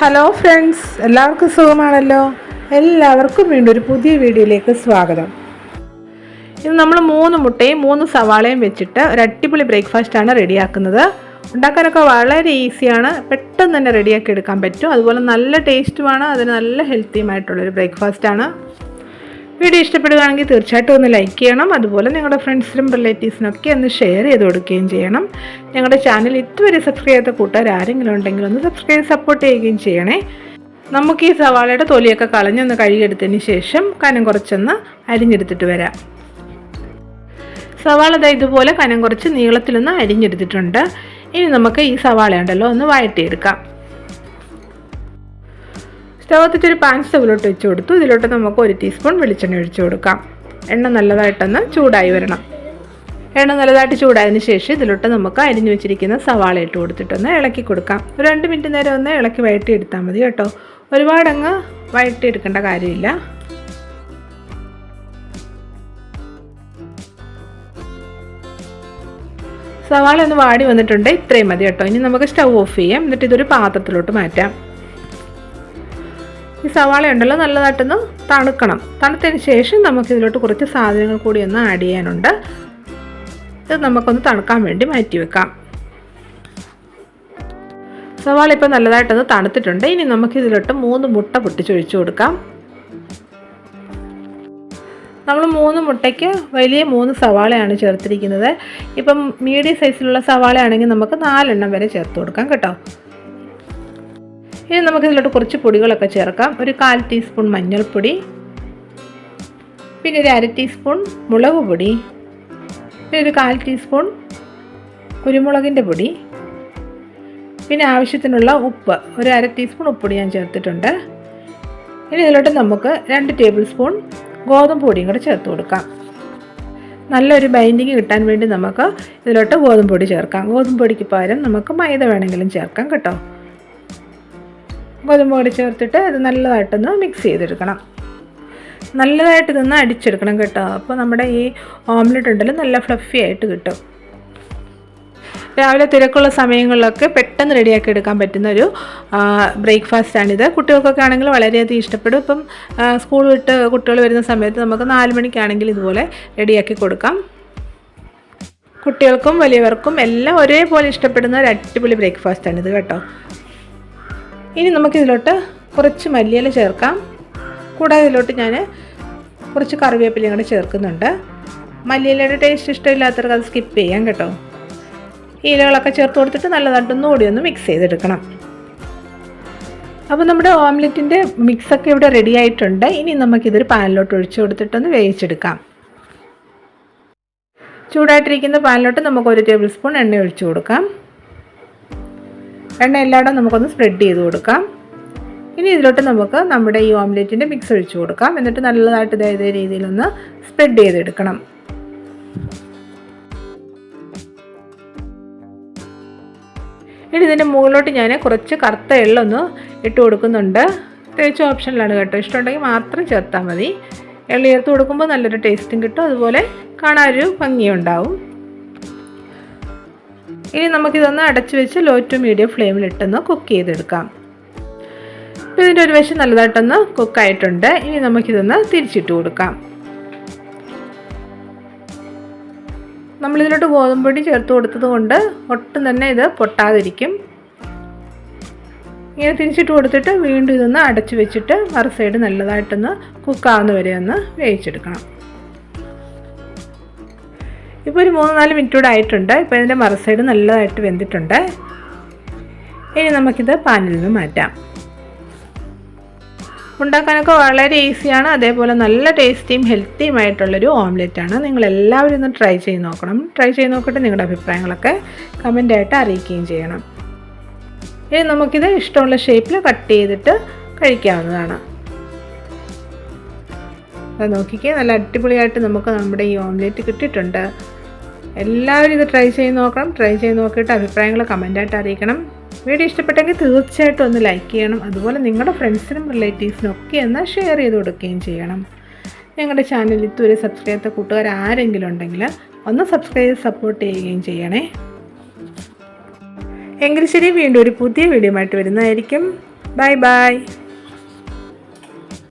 Hello friends എല്ലാവർക്കും സുഖമാണല്ലോ? എല്ലാവർക്കും വീണ്ടും ഒരു പുതിയ വീഡിയോയിലേക്ക് സ്വാഗതം. ഇന്ന് നമ്മൾ മൂന്ന് മുട്ടയും മൂന്ന് സവാളയും വെച്ചിട്ട് ഒരു അടിപൊളി ബ്രേക്ക്ഫാസ്റ്റാണ് റെഡിയാക്കുന്നത്. ഉണ്ടാക്കാനൊക്കെ വളരെ ഈസിയാണ്. പെട്ടെന്ന് തന്നെ റെഡിയാക്കി എടുക്കാൻ പറ്റും. അതുപോലെ നല്ല ടേസ്റ്റുമാണ് അതിന് നല്ല ഹെൽത്തിയുമായിട്ടുള്ളൊരു ബ്രേക്ക്ഫാസ്റ്റാണ് വീഡിയോ ഇഷ്ടപ്പെടുകയാണെങ്കിൽ തീർച്ചയായിട്ടും ഒന്ന് ലൈക്ക് ചെയ്യണം. അതുപോലെ നിങ്ങളുടെ ഫ്രണ്ട്സിനും റിലേറ്റീവ്സിനൊക്കെ ഒന്ന് ഷെയർ ചെയ്ത് കൊടുക്കുകയും ചെയ്യണം. ഞങ്ങളുടെ ചാനൽ ഇതുവരെ സബ്സ്ക്രൈബ് ചെയ്യാത്ത കൂട്ടുകാർ ആരെങ്കിലും ഉണ്ടെങ്കിൽ ഒന്ന് സബ്സ്ക്രൈബ് സപ്പോർട്ട് ചെയ്യുകയും ചെയ്യണേ. നമുക്ക് ഈ സവാളയുടെ തൊലിയൊക്കെ കളഞ്ഞൊന്ന് കഴുകിയെടുത്തതിന് ശേഷം കനം കുറച്ചൊന്ന് അരിഞ്ഞെടുത്തിട്ട് വരാം. സവാള ഇതുപോലെ കനം കുറച്ച് നീളത്തിലൊന്ന് അരിഞ്ഞെടുത്തിട്ടുണ്ട്. ഇനി നമുക്ക് ഈ സവാള ഉണ്ടല്ലോ ഒന്ന് വഴറ്റിയെടുക്കാം. സ്റ്റവ് ഒരു പാൻ സ്റ്റവിലോട്ട് വെച്ച് കൊടുത്തു. ഇതിലോട്ട് നമുക്ക് ഒരു ടീസ്പൂൺ വെളിച്ചെണ്ണ ഒഴിച്ചു കൊടുക്കാം. എണ്ണ നല്ലതായിട്ടൊന്ന് ചൂടായി വരണം. എണ്ണ നല്ലതായിട്ട് ചൂടായതിനു ശേഷം ഇതിലോട്ട് നമുക്ക് അരിഞ്ഞു വെച്ചിരിക്കുന്ന സവാള ഇട്ട് കൊടുത്തിട്ടൊന്ന് ഇളക്കി കൊടുക്കാം. ഒരു രണ്ട് മിനിറ്റ് നേരം ഒന്ന് ഇളക്കി വഴറ്റിയെടുത്താൽ മതി കേട്ടോ. ഒരുപാടങ്ങ് വഴറ്റിയെടുക്കേണ്ട കാര്യമില്ല. സവാള ഒന്ന് വാടി വന്നിട്ടുണ്ട്. ഇത്രയും മതി കേട്ടോ. ഇനി നമുക്ക് സ്റ്റൗ ഓഫ് ചെയ്യാം. എന്നിട്ട് ഇതൊരു പാത്രത്തിലോട്ട് മാറ്റാം. ഈ സവാള ഉണ്ടല്ലോ നല്ലതായിട്ടൊന്ന് തണുക്കണം. തണുത്തതിന് ശേഷം നമുക്ക് ഇതിലോട്ട് കുറച്ച് സാധനങ്ങൾ കൂടി ഒന്ന് ആഡ് ചെയ്യാനുണ്ട്. ഇത് നമുക്കൊന്ന് തണുക്കാൻ വേണ്ടി മാറ്റി വെക്കാം. സവാള ഇപ്പോൾ നല്ലതായിട്ടൊന്ന് തണുത്തിട്ടുണ്ട്. ഇനി നമുക്ക് ഇതിലോട്ട് മൂന്ന് മുട്ട പൊട്ടിച്ചൊഴിച്ചു കൊടുക്കാം. നമ്മൾ മൂന്ന് മുട്ടയ്ക്ക് വലിയ മൂന്ന് സവാളയാണ് ചേർത്തിരിക്കുന്നത്. ഇപ്പം മീഡിയം സൈസിലുള്ള സവാളയാണെങ്കിൽ നമുക്ക് നാലെണ്ണം വരെ ചേർത്ത് കൊടുക്കാം കേട്ടോ. ഇനി നമുക്കിതിലോട്ട് കുറച്ച് പൊടികളൊക്കെ ചേർക്കാം. ഒരു കാൽ ടീസ്പൂൺ മഞ്ഞൾപ്പൊടി പിന്നെ ഒരു അര ടീസ്പൂൺ മുളക് പൊടി പിന്നെ ഒരു കാൽ ടീസ്പൂൺ കുരുമുളകിന്റെ പൊടി പിന്നെ ആവശ്യത്തിനുള്ള ഉപ്പ്. ഒരു അര ടീസ്പൂൺ ഉപ്പൊടി ഞാൻ ചേർത്തിട്ടുണ്ട്. ഇനി ഇതിലോട്ട് നമുക്ക് രണ്ട് ടേബിൾ സ്പൂൺ ഗോതമ്പ് പൊടിയും കൂടെ ചേർത്ത് കൊടുക്കാം. നല്ലൊരു ബൈൻഡിങ് കിട്ടാൻ വേണ്ടി നമുക്ക് ഇതിലോട്ട് ഗോതമ്പ് പൊടി ചേർക്കാം. ഗോതമ്പ് പൊടിക്ക് പകരം നമുക്ക് മൈദ വേണമെങ്കിലും ചേർക്കാം കേട്ടോ. ഗോതമ്പ് കൂടി ചേർത്തിട്ട് ഇത് നല്ലതായിട്ടൊന്ന് മിക്സ് ചെയ്തെടുക്കണം. നല്ലതായിട്ട് ഇതൊന്ന് അടിച്ചെടുക്കണം കേട്ടോ. അപ്പോൾ നമ്മുടെ ഈ ഓംലെറ്റ് ഉണ്ടല്ലോ നല്ല ഫ്ലഫി ആയിട്ട് കിട്ടും. രാവിലെ തിരക്കുള്ള സമയങ്ങളിലൊക്കെ പെട്ടെന്ന് റെഡിയാക്കി എടുക്കാൻ പറ്റുന്ന ഒരു ബ്രേക്ക്ഫാസ്റ്റാണിത് കുട്ടികൾക്കൊക്കെ ആണെങ്കിൽ വളരെയധികം ഇഷ്ടപ്പെടും. ഇപ്പം സ്കൂൾ വിട്ട് കുട്ടികൾ വരുന്ന സമയത്ത് നമുക്ക് നാല് മണിക്കാണെങ്കിൽ ഇതുപോലെ റെഡിയാക്കി കൊടുക്കാം. കുട്ടികൾക്കും വലിയവർക്കും എല്ലാം ഒരേപോലെ ഇഷ്ടപ്പെടുന്ന ഒരു അടിപൊളി ബ്രേക്ക്ഫാസ്റ്റാണിത് കേട്ടോ. ഇനി നമുക്കിതിലോട്ട് കുറച്ച് മല്ലിയില ചേർക്കാം. കൂടാതെ ഇതിലോട്ട് ഞാൻ കുറച്ച് കറിവേപ്പിലയും കൂടെ ചേർക്കുന്നുണ്ട്. മല്ലിയിലയുടെ ടേസ്റ്റ് ഇഷ്ടമില്ലാത്തവർക്ക് അത് സ്കിപ്പ് ചെയ്യാം കേട്ടോ. ഇലകളൊക്കെ ചേർത്ത് കൊടുത്തിട്ട് നല്ലതായിട്ടൊന്നും കൂടി ഒന്ന് മിക്സ് ചെയ്തെടുക്കണം. അപ്പോൾ നമ്മുടെ ഓംലെറ്റിന്റെ മിക്സൊക്കെ ഇവിടെ റെഡി ആയിട്ടുണ്ട്. ഇനി നമുക്കിതൊരു പാനിലോട്ട് ഒഴിച്ചു കൊടുത്തിട്ടൊന്ന് വേവിച്ചെടുക്കാം. ചൂടായിട്ടിരിക്കുന്ന പാനിലോട്ട് നമുക്ക് ഒരു ടേബിൾ സ്പൂൺ എണ്ണ ഒഴിച്ചു കൊടുക്കാം. എണ്ണ എല്ലായിടും നമുക്കൊന്ന് സ്പ്രെഡ് ചെയ്ത് കൊടുക്കാം. ഇനി ഇതിലോട്ട് നമുക്ക് നമ്മുടെ ഈ ഓംലെറ്റിന്റെ മിക്സ് ഒഴിച്ച് കൊടുക്കാം. എന്നിട്ട് നല്ലതായിട്ട് ഇതേ രീതിയിലൊന്ന് സ്പ്രെഡ് ചെയ്തെടുക്കണം. ഇനി ഇതിന്റെ മുകളിലോട്ട് ഞാൻ കുറച്ച് കറുത്ത എള്ളൊന്ന് ഇട്ട് കൊടുക്കുന്നുണ്ട്. തേച്ച് ഓപ്ഷനിലാണ് കേട്ടോ. ഇഷ്ടമുണ്ടെങ്കിൽ മാത്രം ചേർത്താൽ മതി. എള്ളി ചേർത്ത് കൊടുക്കുമ്പോൾ നല്ലൊരു ടേസ്റ്റും കിട്ടും. അതുപോലെ കാണാനൊരു ഭംഗിയുണ്ടാവും ഇനി നമുക്കിതൊന്ന് അടച്ചു വെച്ച് ലോ ടു മീഡിയം ഫ്ലെയിമിലിട്ടൊന്ന് കുക്ക് ചെയ്തെടുക്കാം. ഇപ്പോൾ ഇതിന്റെ ഒരു വശം നല്ലതായിട്ടൊന്ന് കുക്കായിട്ടുണ്ട് ഇനി നമുക്കിതൊന്ന് തിരിച്ചിട്ട് കൊടുക്കാം. നമ്മളിതിലോട്ട് ഗോതമ്പൊടി ചേർത്ത് കൊടുത്തത് കൊണ്ട് ഒട്ടും തന്നെ ഇത് പൊട്ടാതിരിക്കും. ഇങ്ങനെ തിരിച്ചിട്ട് കൊടുത്തിട്ട് വീണ്ടും ഇതൊന്ന് അടച്ചു വെച്ചിട്ട് മറു സൈഡ് നല്ലതായിട്ടൊന്ന് കുക്കാവുന്ന വരെ ഒന്ന് വേവിച്ചെടുക്കണം. ഇപ്പോൾ ഒരു മൂന്ന് നാല് മിനിറ്റ് കൂടെ ആയിട്ടുണ്ട്. ഇപ്പോൾ ഇതിന്റെ മറു സൈഡ് നല്ലതായിട്ട് വെന്തിട്ടുണ്ട്. ഇനി നമുക്കിത് പാനിൽ നിന്ന് മാറ്റാം. ഉണ്ടാക്കാനൊക്കെ വളരെ ഈസിയാണ് അതേപോലെ നല്ല ടേസ്റ്റിയും ഓംലെറ്റ് ആണ്. നിങ്ങൾ എല്ലാവരും ഒന്ന് ട്രൈ ചെയ്ത് നോക്കണം. ട്രൈ ചെയ്ത് നോക്കിയിട്ട് നിങ്ങളുടെ അഭിപ്രായങ്ങളൊക്കെ കമന്റായിട്ട് അറിയിക്കുകയും ചെയ്യണം. ഇനി നമുക്കിത് ഇഷ്ടമുള്ള ഷേപ്പിൽ കട്ട് ചെയ്തിട്ട് കഴിക്കാവുന്നതാണ്. നോക്കിക്കേ. നല്ല അടിപൊളിയായിട്ട് നമുക്ക് നമ്മുടെ ഈ ഓംലെറ്റ് കിട്ടിയിട്ടുണ്ട്. എല്ലാവരും ഇത് ട്രൈ ചെയ്ത് നോക്കണം. ട്രൈ ചെയ്ത് നോക്കിയിട്ട് അഭിപ്രായങ്ങൾ കമന്റായിട്ട് അറിയിക്കണം. വീഡിയോ ഇഷ്ടപ്പെട്ടെങ്കിൽ തീർച്ചയായിട്ടും ഒന്ന് ലൈക്ക് ചെയ്യണം. അതുപോലെ നിങ്ങളുടെ ഫ്രണ്ട്സിനും റിലേറ്റീവ്സിനും ഒക്കെ ഒന്ന് ഷെയർ ചെയ്ത് കൊടുക്കുകയും ചെയ്യണം. ഞങ്ങളുടെ ചാനൽ ഇതുവരെ സബ്സ്ക്രൈബ് ചെയ്ത കൂട്ടുകാർ ആരെങ്കിലും ഉണ്ടെങ്കിൽ ഒന്ന് സബ്സ്ക്രൈബ് സപ്പോർട്ട് ചെയ്യുകയും ചെയ്യണേ. എങ്കിൽ ശരി വീണ്ടും ഒരു പുതിയ വീഡിയോ ആയിട്ട് വരുന്നതായിരിക്കും. Bye bye